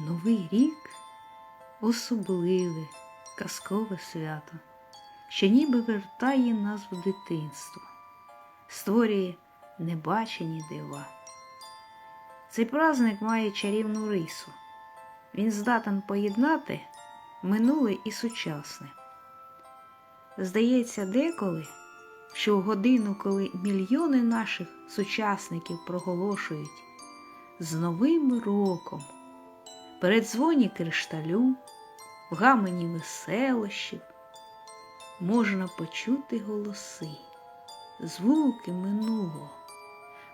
Новий рік особливе, казкове свято, що ніби вертає нас в дитинство, створює небачені дива. Цей праздник має чарівну рису. Він здатен поєднати минуле і сучасне. Здається, деколи, що в годину, коли мільйони наших сучасників проголошують з Новим роком, передзвоні кришталю, в гамені веселощів, можна почути голоси, звуки минулого,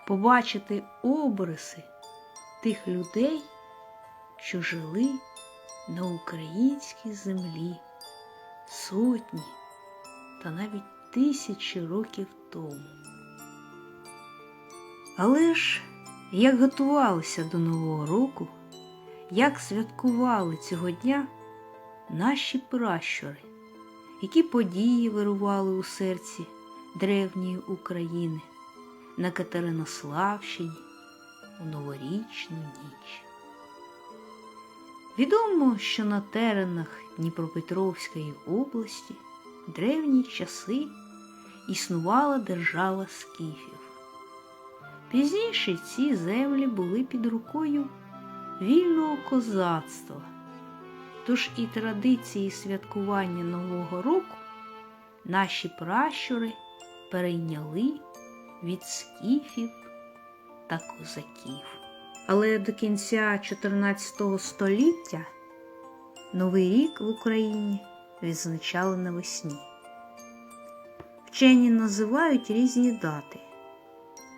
побачити обриси тих людей, що жили на українській землі сотні та навіть тисячі років тому. Але ж як готувалися до Нового року, як святкували цього дня наші пращури, які події вирували у серці древньої України на Катеринославщині у новорічну ніч. Відомо, що на теренах Дніпропетровської області в древні часи існувала держава скіфів. Пізніше ці землі були під рукою вільного козацтва, тож і традиції святкування Нового року наші пращури перейняли від скіфів та козаків. Але до кінця 14 століття Новий рік в Україні відзначали навесні. Вчені називають різні дати.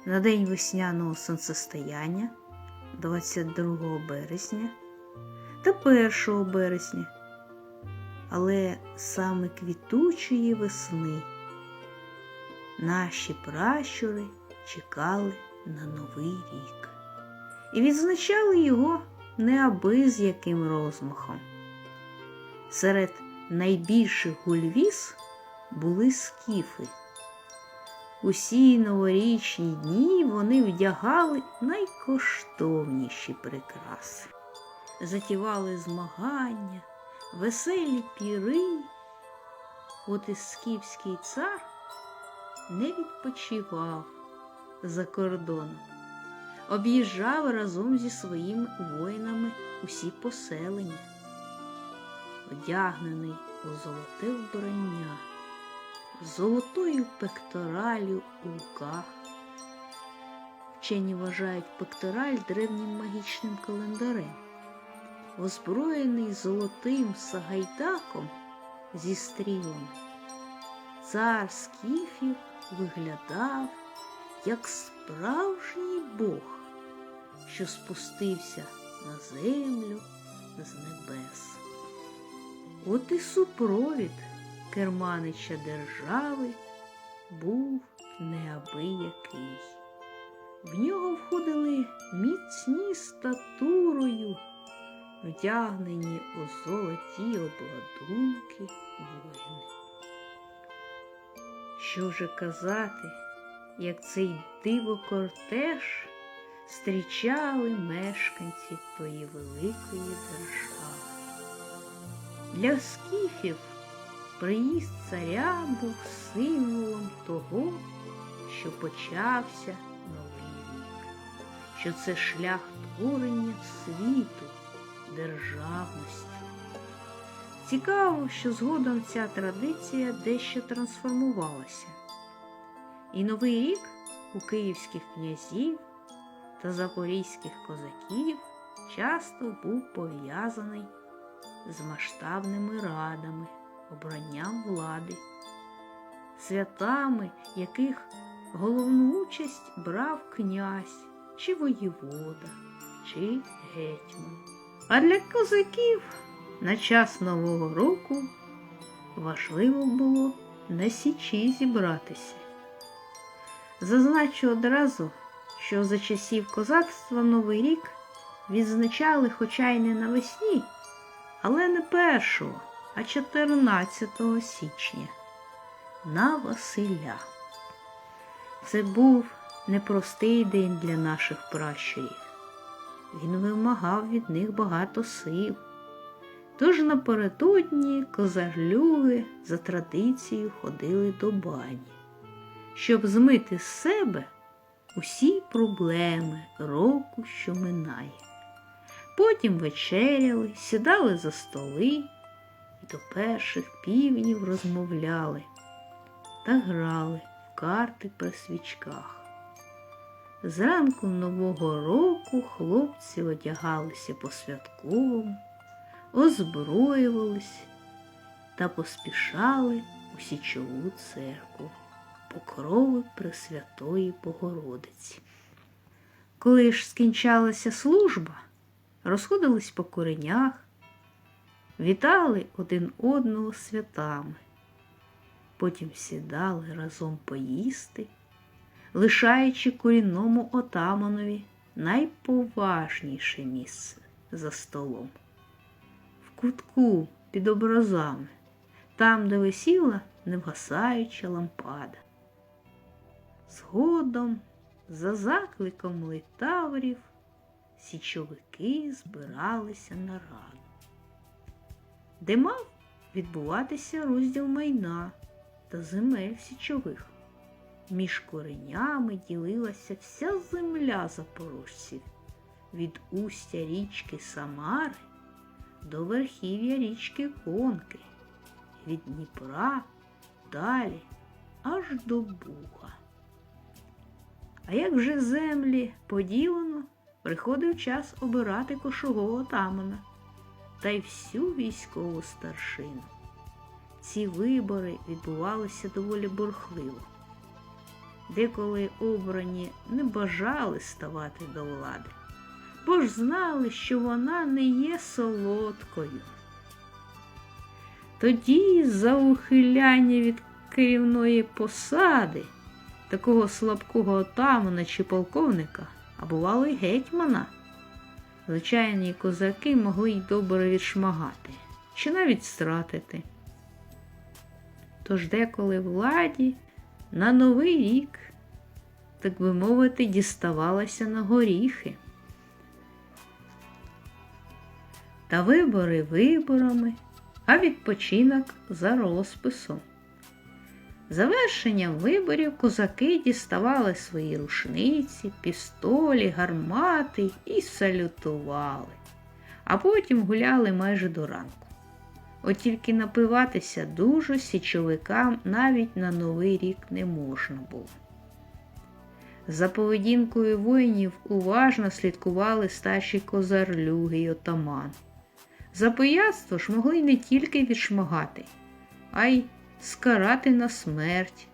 На День весняного сонцестояння 22 березня та 1 березня, але саме квітучої весни наші пращури чекали на Новий рік і відзначали його неаби з яким розмахом. Серед найбільших гульвіз були скіфи. Усі новорічні дні вони вдягали найкоштовніші прикраси, затівали змагання, веселі піри. От і скіфський цар не відпочивав за кордоном, об'їжджав разом зі своїми воїнами усі поселення, одягнений у золоте вбрання золотою пекторалю у руках. Вчені вважають пектораль древнім магічним календарем, озброєний золотим сагайдаком зі стрілами. Цар скіфів виглядав як справжній Бог, що спустився на землю з небес. От і супровід керманича держави був неабиякий. В нього входили міцні статурою, вдягнені у золоті обладунки воїни. Що вже казати, як цей диво кортеж зустрічали мешканці тої великої держави. Для скіфів приїзд царя був символом того, що почався новий рік, що це шлях творення світу, державності. Цікаво, що згодом ця традиція дещо трансформувалася. І новий рік у київських князів та запорізьких козаків часто був пов'язаний з масштабними радами, обранням влади, святами, яких головну участь брав князь чи воєвода, чи гетьман. А для козаків на час Нового року важливо було на січі зібратися. Зазначу одразу, що за часів козацтва Новий рік відзначали хоча й не навесні, але не 1, а 14 січня на Василя. Це був непростий день для наших пращурів. він вимагав від них багато сил. Тож напередодні козарлюги за традицією ходили до бані, щоб змити з себе усі проблеми року, що минає. Потім вечеряли, сідали за столи до перших півнів розмовляли та грали в карти при свічках. Зранку нового року хлопці одягалися по святковому, озброювались та поспішали у січову церкву покрови Пресвятої Богородиці. Коли ж скінчалася служба, розходились по коренях, вітали один одного святами, потім сідали разом поїсти, лишаючи корінному отаманові найповажніше місце за столом. В кутку під образами, там, де висіла невгасаюча лампада. Згодом, за закликом литаврів, січовики збиралися на раду, де мав відбуватися розділ майна та земель січових. Між коренями ділилася вся земля запорожців від устя річки Самари до верхів'я річки Конки, від Дніпра далі аж до Буга. А як вже землі поділено, приходив час обирати кошового отамана та й всю військову старшину. Ці вибори відбувалися доволі бурхливо. Деколи обрані не бажали ставати до влади, бо ж знали, що вона не є солодкою. Тоді за ухиляння від керівної посади такого слабкого отамана чи полковника, а бувало й гетьмана. Звичайні козаки могли й добре відшмагати чи навіть стратити. Тож деколи владі на новий рік, так би мовити, діставалася на горіхи. Та вибори виборами, а відпочинок за розписом. Завершенням виборів козаки діставали свої рушниці, пістолі, гармати і салютували, а потім гуляли майже до ранку. От тільки напиватися дуже січовикам навіть на новий рік не можна було. За поведінкою воїнів уважно слідкували старші козарлюги й отаман. За пияцтво ж могли не тільки відшмагати, а й скарати на смерть,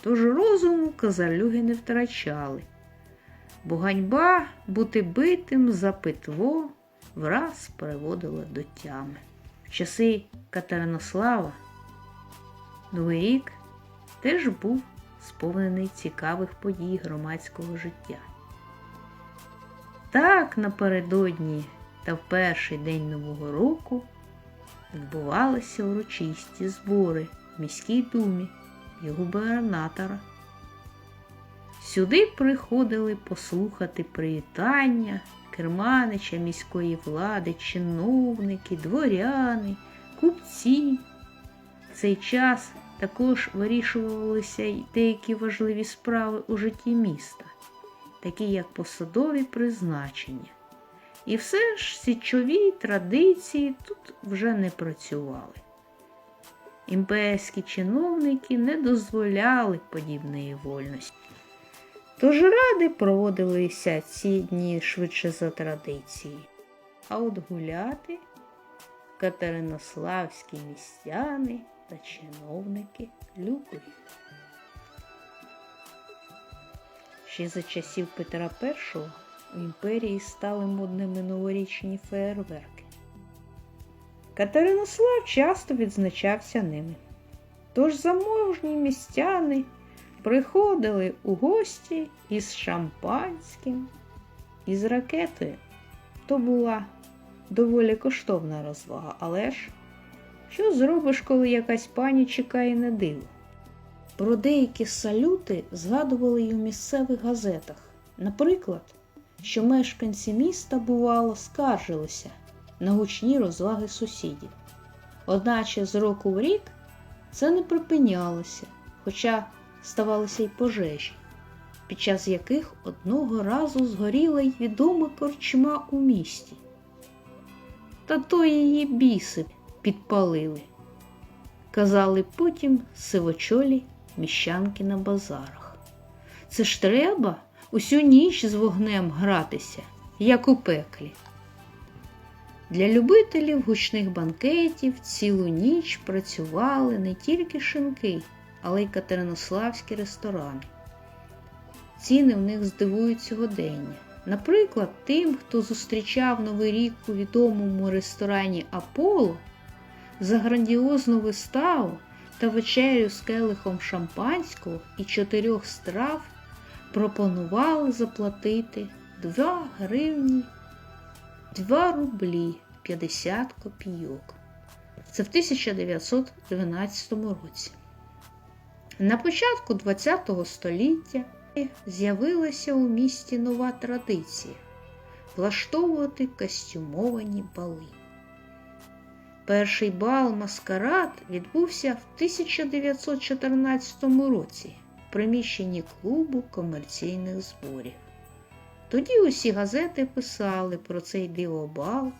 тож розуму козарлюги не втрачали, бо ганьба бути битим за питво враз приводила до тями. В часи Катеринослава Новий рік теж був сповнений цікавих подій громадського життя. Так напередодні та в перший день Нового року відбувалися урочисті збори міській думі і губернатора. Сюди приходили послухати привітання керманича міської влади, чиновники, дворяни, купці. В цей час також вирішувалися й деякі важливі справи у житті міста, такі як посадові призначення. І все ж січові традиції тут вже не працювали. Імперські чиновники не дозволяли подібної вольності. Тож ради проводилися ці дні швидше за традиції, а от гуляти катеринославські містяни та чиновники любили. Ще за часів Петра І у імперії стали модними новорічні феєрверки. Катеринослав часто відзначався ними. Тож заможні містяни приходили у гості із шампанським, із ракетою. То була доволі коштовна розвага, але ж що зробиш, коли якась пані чекає на диво? Про деякі салюти згадували й у місцевих газетах. Наприклад, що мешканці міста, бувало, скаржилися на гучні розваги сусідів. Одначе з року в рік це не припинялося, хоча ставалися й пожежі, під час яких одного разу згоріла й відома корчма у місті. Та то її біси підпалили, казали потім сивочолі міщанки на базарах. Це ж треба усю ніч з вогнем гратися, як у пеклі. Для любителів гучних банкетів цілу ніч працювали не тільки шинки, але й катеринославські ресторани. Ціни в них здивують сьогодення. Наприклад, тим, хто зустрічав Новий рік у відомому ресторані Аполло за грандіозну виставу та вечерю з келихом шампанського і чотирьох страв пропонували заплатити 2 гривні 2 рублі 50 копійок. Це в 1912 році. На початку ХХ століття з'явилася у місті нова традиція влаштовувати костюмовані бали. Перший бал маскарад відбувся в 1914 році в приміщенні клубу комерційних зборів. Тоді усі газети писали про цей дивобал,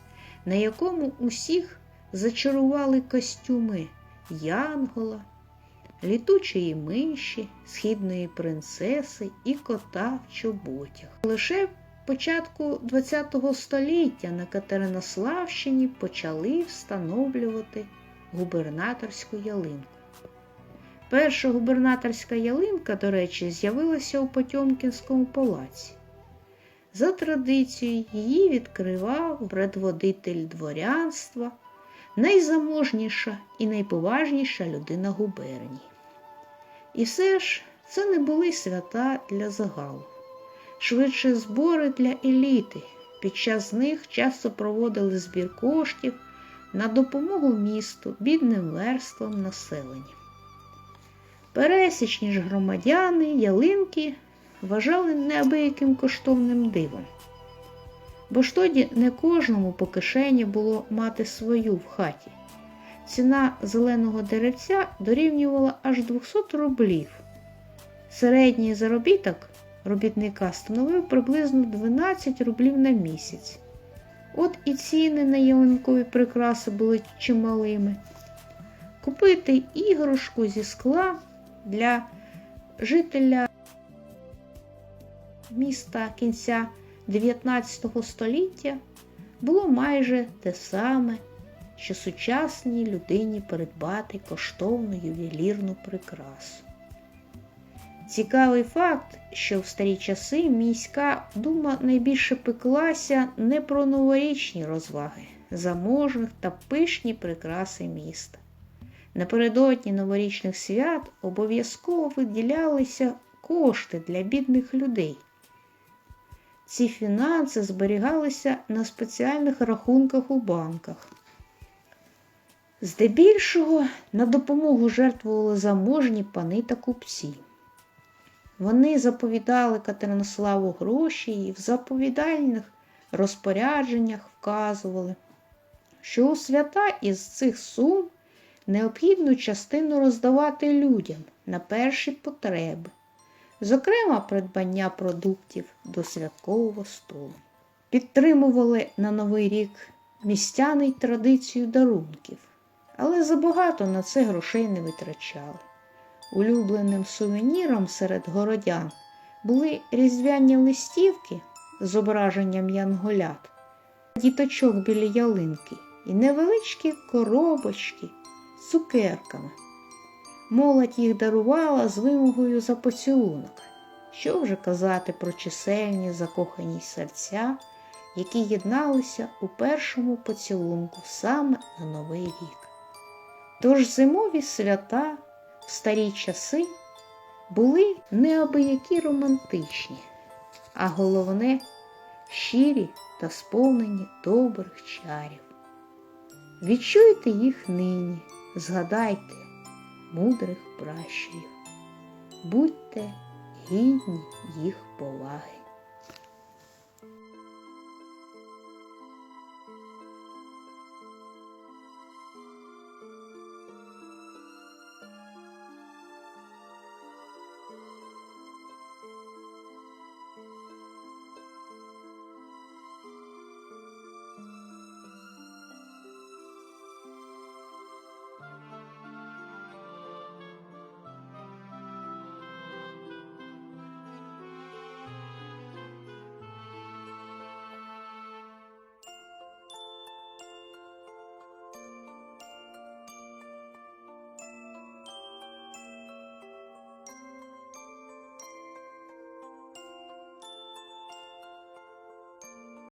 на якому усіх зачарували костюми Янгола, літучої миші, східної принцеси і кота в чоботях. Лише початку ХХ століття на Катеринославщині почали встановлювати губернаторську ялинку. Перша губернаторська ялинка, до речі, з'явилася у Потьомкінському палаці. За традицією її відкривав предводитель дворянства, найзаможніша і найповажніша людина губернії. І все ж це не були свята для загалу, швидше збори для еліти. Під час них часто проводили збір коштів на допомогу місту, бідним верствам населення. Пересічні ж громадяни, ялинки вважали неабияким коштовним дивом. Бо ж тоді не кожному по кишені було мати свою в хаті. Ціна зеленого деревця дорівнювала аж 200 рублів. Середній заробіток робітника становив приблизно 12 рублів на місяць. От і ціни на ялинкові прикраси були чималими. Купити іграшку зі скла для жителя міста кінця 19 століття було майже те саме, що сучасній людині придбати коштовну ювелірну прикрасу. Цікавий факт, що в старі часи міська дума найбільше пеклася не про новорічні розваги, заможних та пишні прикраси міста. Напередодні новорічних свят обов'язково виділялися кошти для бідних людей. Ці фінанси зберігалися на спеціальних рахунках у банках. Здебільшого на допомогу жертвували заможні пани та купці. Вони заповідали Катеринославу гроші і в заповідальних розпорядженнях вказували, що у свята із цих сум необхідну частину роздавати людям на перші потреби, зокрема придбання продуктів до святкового столу. Підтримували на Новий рік містяни й традицію дарунків, але забагато на це грошей не витрачали. Улюбленим сувеніром серед городян були різдвяні листівки з зображенням янголят, діточок біля ялинки і невеличкі коробочки з цукерками. Молодь їх дарувала з вимогою за поцілунок. Що вже казати про чисельні закохані серця, які єдналися у першому поцілунку саме на Новий рік. Тож зимові свята в старі часи були неабиякі романтичні, а головне щирі та сповнені добрих чарів. Відчуйте їх нині, згадайте мудрих пращурів, будьте гідні їх поваги.